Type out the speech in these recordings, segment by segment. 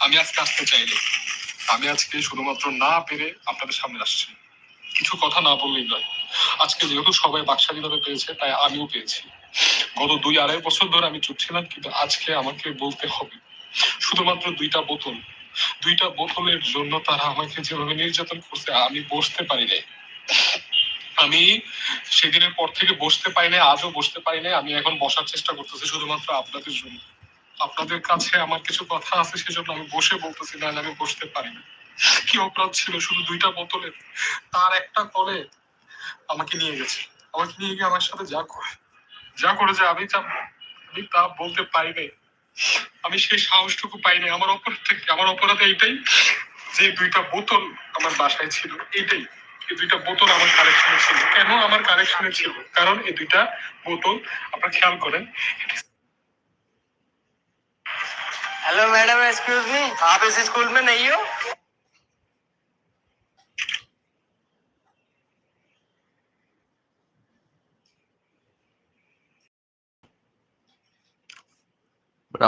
আমি আজকে আসতে চাইনি। আমি আজকে শুধুমাত্র না পেরে আপনাদের সামনে আসছি। কিছু কথা না বললেই নয়। আজকে যেহেতু সবাই বাকশালীভাবে পেয়েছে, তাই আমিও পেয়েছি। গত দুই আড়াই বছর ধরে আমি চুপ ছিলাম কিন্তু আজকে আমাকে বলতে হবে। শুধুমাত্র দুইটা বোতল। দুইটা বোতলের জন্য তারা আমাকে যেভাবে নির্যাতন করছে, আমি বসতে পারি নাই আমি সেদিনের পর থেকে বসতে পারি নাই, আজও বসতে পারি নাই, আমি এখন বসার চেষ্টা করতেছি শুধুমাত্র আপনাদের জন্য। আপনাদের কাছে আমার কিছু কথা আছে, সেজন্য আমি বসে বলতেছি না আমি বসতে পারি না। কি অপরাধ ছিল? শুধু দুইটা বোতলের? তার একটা কলে আমাকে নিয়ে গেছে। আমাকে নিয়ে গিয়ে আমার সাথে যা করে যা করে যে আমি তা আমি তা বলতে পারি নাই। আমি সেই সাহসটুকু পাইনি আমার অপরাধটা কি? আমার অপরাধ এইটাই যে দুইটা বোতল আমার বাসায় ছিল, এইটাই। এই দুইটা বোতল আমার কালেকশনে ছিল। কেন আমার কালেকশনে ছিল? কারণ এই দুইটা বোতল আপনারা খেয়াল করেন হ্যালো ম্যাডাম এক্সকিউজ মি আপ স্কুল মে নেই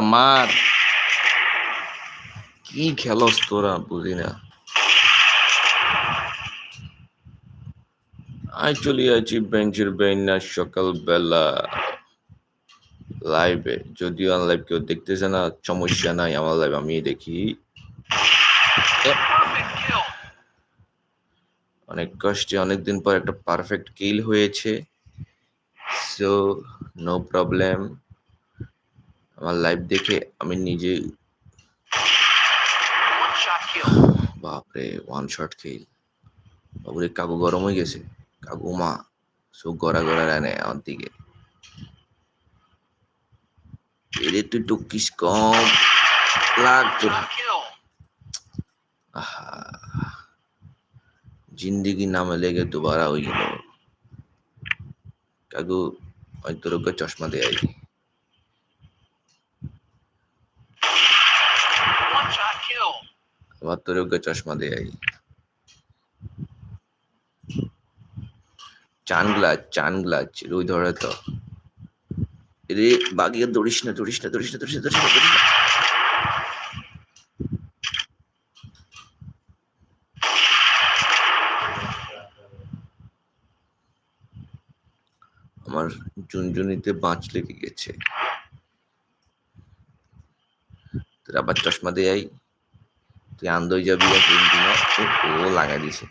মার কি খেলস তোরা বুঝি না আই চলে আছি বেঞ্চের বেইনা সকালবেলা লাইভে যদিও লাইভ কেউ দেখতেছে না সমস্যা নাই আমার লাইভ আমি দেখি। অনেক কষ্টে অনেকদিন পর একটা পারফেক্ট কিল হয়েছে। সো নো প্রবলেম আমার লাইভ দেখে আমি নিজে বাপরে ওয়ান শট খেল বাবুরে কাকু গরম হয়ে গেছে। Kaguma so gora-gorarane ontige. Jadi itu tukis komplak. আহা জিন্দিগি নামে লেগে দুবার ওই গেল কাকু ওই তোরকে চশমা দেয় আবার তোরকে চশমা দেয় আই চান গ্লাস চান গ্লাস রুই ধরে তো রে বাগিয়ে দৌড়িস না দৌড়িস না দৌড়িস না দৌড়িস না দৌড়িস না দৌড়িস না। আমার জুনজুনিতে বাঁচ লেগে গেছে। তোর আবার চশমা দিয়ে আই। তুই আন্দোই যাবি আর ও লাগাই দিছে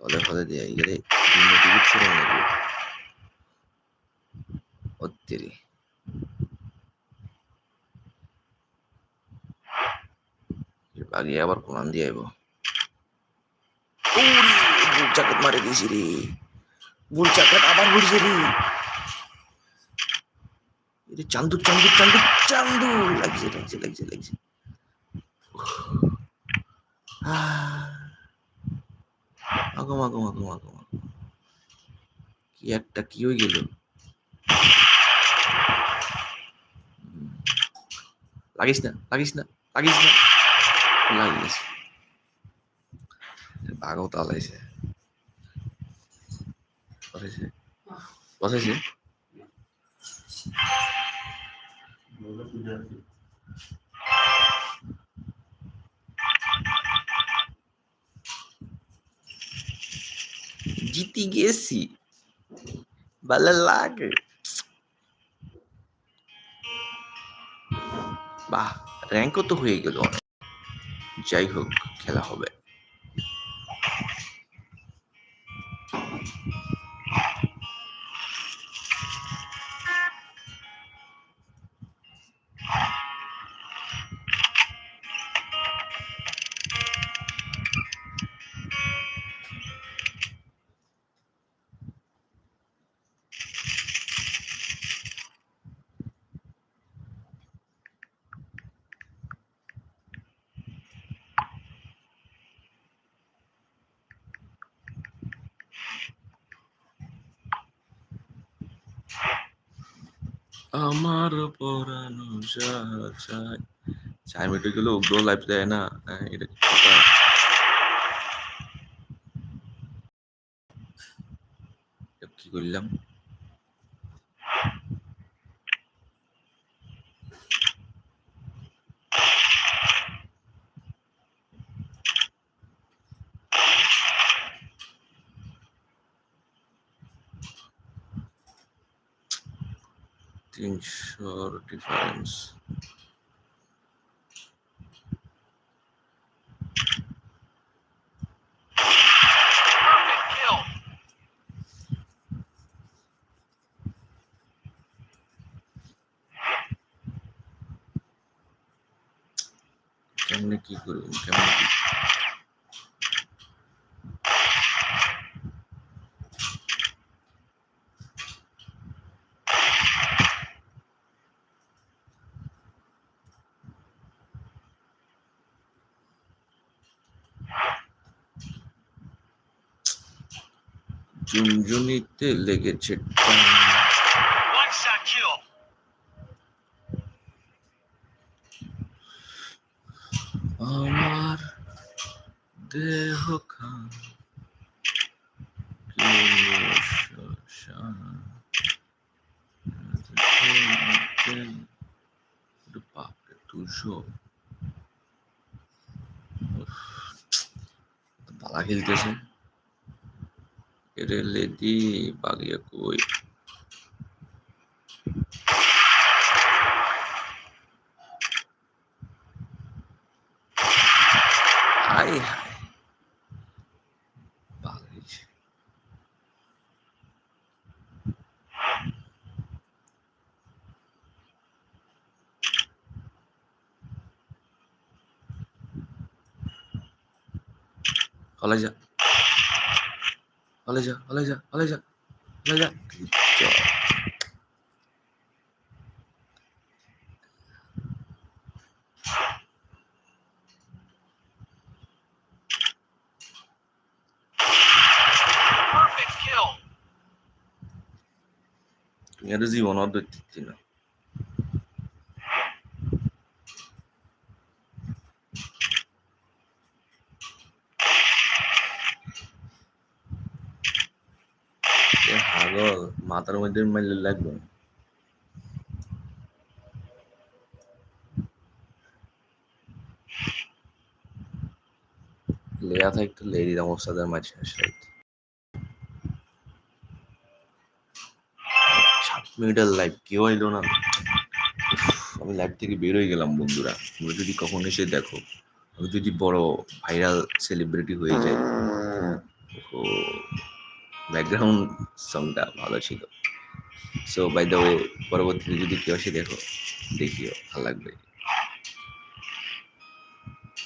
ফলে ফলে দিয়ে আই ছেড়ে নেবে অত্যারি আগে আবার কোরআন দিয়ে আইব বুল চাকাত মারে দিয়েছি রে বুল চাকাত আবার ঘুরছে রে এটা চান্দু চান্দু চান্দু চান্দু লাগছে লাগছে লাগছে লাগছে আগম আগম আগম আগম কি একটা, কি হয়ে গেল? লাগিস না লাগিস না লাগিস না। লাগিস বাঘও তালাইছে। বসেছে বসেছে জিতি গেছি। ভালো লাগে বাহ র্যাঙ্কও তো হয়ে গেল। যাই হোক খেলা হবে। আমার পরানো চাই চার মিনিট গেলে উগ্র লাইফ দেয় না। হ্যাঁ, এটা কি করলাম? তিনশোর ডিফারেন্স কেমনে কি করবেন কেমনে কি ঝুনঝুনিতে লেগেছে. আমার দেহ খান বাপরে দুশো বালা খেলতেছে Kereledi Bagyakoy. Hai hai. Balik. Kalau aja. হলে যা হলে যা হলে যা হলে যা হলে যা Good job. মাথার মধ্যে মারলে লাগবে। লেয়া থাকতো দিতাম ওস্তাদের মাঝে আসলে সাত কেউ এলো না। আমি লাইভ থেকে বের হয়ে গেলাম বন্ধুরা। তুমি যদি কখন এসে দেখো, আমি যদি বড় ভাইরাল সেলিব্রিটি হয়ে যাই ব্যাকগ্রাউন্ড সংটা ভালো ছিল। সো বাই দ্য ওয়ে পরবর্তীতে যদি কেউ এসে দেখো, দেখিও, ভালো লাগবে।